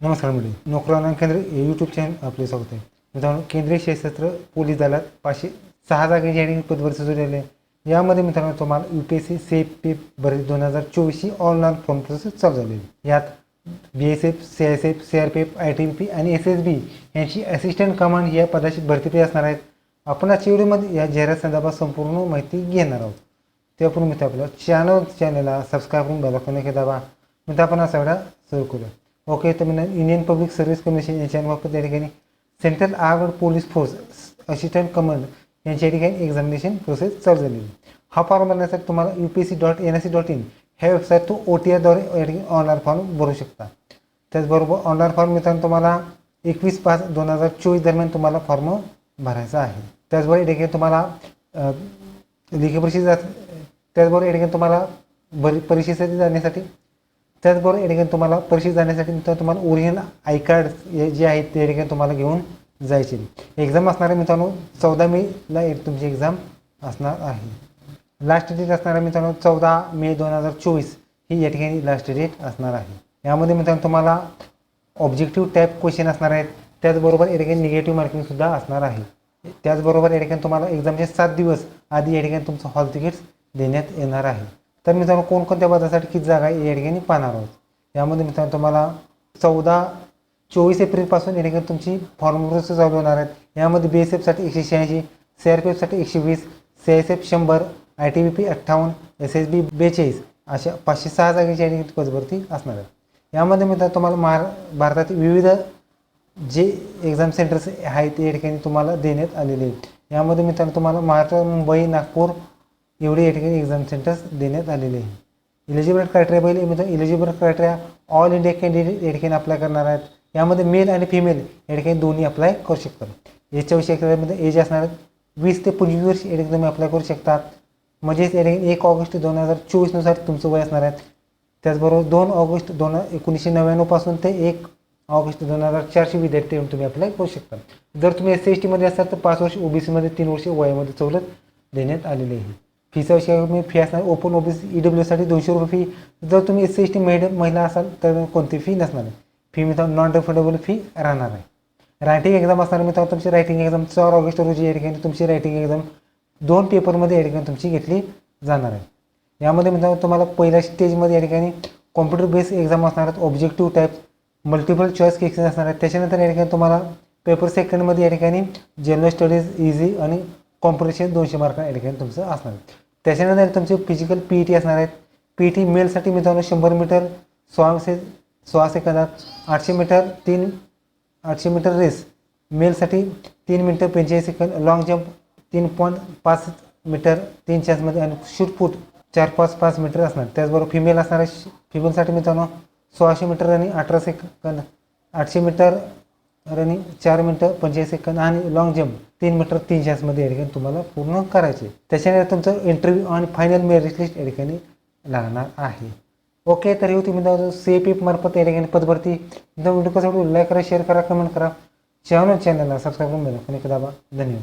नमस्कार मंडळी. नोकरांना केंद्र यूट्यूब चॅनल आपले स्वागत आहे. मित्रांनो केंद्रीय सशस्त्र पोलीस दलात पाचशे सहा जागेची आणि पदवर सुरू आहे. यामध्ये मित्रांनो तुम्हाला U P S C C P भरती दोन हजार चोवीसची ऑनलाईन फॉर्म प्रोसेस चालू झालेली यात B S F C S F C R P F I T P आणि एस एस बी यांची असिस्टंट कमांड या पदाची भरतीपे असणार आहेत. आपण आजच्या व्हिडिओमध्ये या जाहिरात संदर्भात संपूर्ण माहिती घेणार आहोत. त्यापूर्वी मित्र आपल्या चॅनल चॅनलला सबस्क्राईब करून बेल नक्की दाबा. मित्र आपण असा वेळा सुरू करूया. ओके तर मी इंडियन पब्लिक सर्व्हिस कमिशन यांच्या मार्फत त्या ठिकाणी central armed police force assistant command यांच्या ठिकाणी एक्झामिनेशन प्रोसेस चालू झालेली हा फॉर्म भरण्यासाठी तुम्हाला U P S C dot N I C dot in ह्या वेबसाईट तू ओ टी आरद्वारे या ठिकाणी ऑनलाईन फॉर्म भरू शकता. त्याचबरोबर ऑनलाईन फॉर्म मित्रांनो तुम्हाला एकवीस पाच दोन हजार चोवीस दरम्यान तुम्हाला फॉर्म भरायचा आहे. त्याचबरोबर या ठिकाणी तुम्हाला लिखी लेखी त्याचबरोबर या ठिकाणी तुम्हाला भरी परीक्षेसाठी जाण्यासाठी त्याचबरोबर या ठिकाणी तुम्हाला परीक्षेत जाण्यासाठी मित्रांनो तुम्हाला ओरिजिनल आय कार्ड जे आहेत ते ठिकाणी तुम्हाला घेऊन जायचे. एक्झाम असणार आहे मित्रांनो चौदा मेला एक तुमची एक्झाम असणार आहे. लास्ट डेट असणार आहे मित्रांनो चौदा मे दोन हजार चोवीस ही या ठिकाणी लास्ट डेट असणार आहे. यामध्ये मित्रांनो तुम्हाला ऑब्जेक्टिव्ह टाईप क्वेश्चन असणार आहेत. त्याचबरोबर या ठिकाणी निगेटिव्ह मार्किंगसुद्धा असणार आहे. त्याचबरोबर या ठिकाणी तुम्हाला एक्झामचे सात दिवस आधी या ठिकाणी तुमचं हॉल तिकीट्स देण्यात येणार आहे. तर मित्रांनो कोणकोणत्या पदासाठी किती जागा आहे या ठिकाणी पाहणार आहोत? यामध्ये मित्रांनो तुम्हाला चौदा चोवीस एप्रिलपासून या ठिकाणी तुमची फॉर्म प्रोसेस चालू होणार आहेत. यामध्ये बी एस एफसाठी एकशे शहाऐंशी सी आर पी एफसाठी एकशे वीस सी एस एफ शंभर आय टी बी पी अठ्ठावन्न एस एस बी बेचाळीस अशा पाचशे सहा जागेची या ठिकाणी पदभरती असणार आहे यामध्ये मित्रांनो तुम्हाला महार भारतातील विविध जे एक्झाम सेंटर्स आहेत ते या ठिकाणी तुम्हाला देण्यात आलेले आहेत. यामध्ये मित्रांनो तुम्हाला महाराष्ट्र मुंबई नागपूर एवढे या ठिकाणी एक्झाम सेंटर्स देण्यात आलेले आहे इलिजिबल क्रायटेरिया पहिले मित्रांनो eligible criteria all India candidate या ठिकाणी अप्लाय करणार आहेत. यामध्ये मेल आणि फिमेल या ठिकाणी दोन्ही अप्लाय करू शकतात. याच्या विषयामध्ये एज असणार आहेत वीस ते पंचवीस वर्ष या ठिकाणी तुम्ही अप्लाय करू शकतात. म्हणजेच या ठिकाणी एक ऑगस्ट दोन हजार चोवीसनुसार तुमचं वय असणार आहे. त्याचबरोबर दोन ऑगस्ट दोन एकोणीसशे नव्याण्णवपासून ते एक ऑगस्ट दोन हजार चारशे विद्यार्थी येऊन तुम्ही अप्लाय करू शकता जर तुम्ही एस सी एस टीमध्ये असाल तर पाच वर्ष ओबीसीमध्ये तीन वर्ष वयामध्ये सवलत देण्यात आलेली आहे. फीचा मी फी असणार. ओपन ऑफिस ई डब्ल्यू साठी दोनशे रुपये फी जर तुम्ही एस सी एस टी महिला असाल तर कोणती फी नसणार आहे. फी मी नॉन रिफंडेबल फी राहणार आहे रायटिंग एक्झाम असणार मित्रांनो तुमची रायटिंग एक्झाम चार ऑगस्ट रोजी या ठिकाणी तुमची रायटिंग एक्झाम दोन पेपरमध्ये या ठिकाणी तुमची घेतली जाणार आहे. यामध्ये मित्रांनो तुम्हाला पहिल्या स्टेजमध्ये या ठिकाणी कॉम्प्युटर बेस्ड एक्झाम असणार आहेत objective type multiple choice question असणार आहेत. त्याच्यानंतर या ठिकाणी तुम्हाला पेपर सेकंडमध्ये या ठिकाणी जनरल स्टडीज इझी आणि कॉम्पिटिशन दोनशे मार्क या तुमचं असणार त्याच्यानंतर तुमचे फिजिकल पी ई टी असणार आहेत. पी ई टी मेलसाठी मित्रांनो शंभर मीटर सोळा से सोळा सेकंदात आठशे मीटर तीन आठशे मीटर रेस मेलसाठी तीन मिनटं पंचेचाळीस सेकंद लॉंग जम्प तीन पॉईंट पाच मीटर तीन चान्समध्ये आणि शूट फूट चार पाच पाच मीटर असणार. त्याचबरोबर फिमेल असणार आहे. फिमेलसाठी मित्रांनो सोळाशे मीटर आणि अठरा सेकंद आठशे मीटर रनिंग चार मिनटं पंचेचाळीस सेकंद आणि लॉंग जम्प तीन मीटर तीन चान्समध्ये या ठिकाणी तुम्हाला पूर्ण करायचे. त्याच्यानंतर तुमचं इंटरव्ह्यू आणि फायनल मेरिट लिस्ट या ठिकाणी लागणार आहे. ओके तर हे तुम्ही सी पी मार्फत या ठिकाणी पदभरती. व्हिडिओ कसं लाईक करा शेअर करा कमेंट करा. चॅनल चॅनलला सबस्क्राईब करून द्या दाबा. धन्यवाद.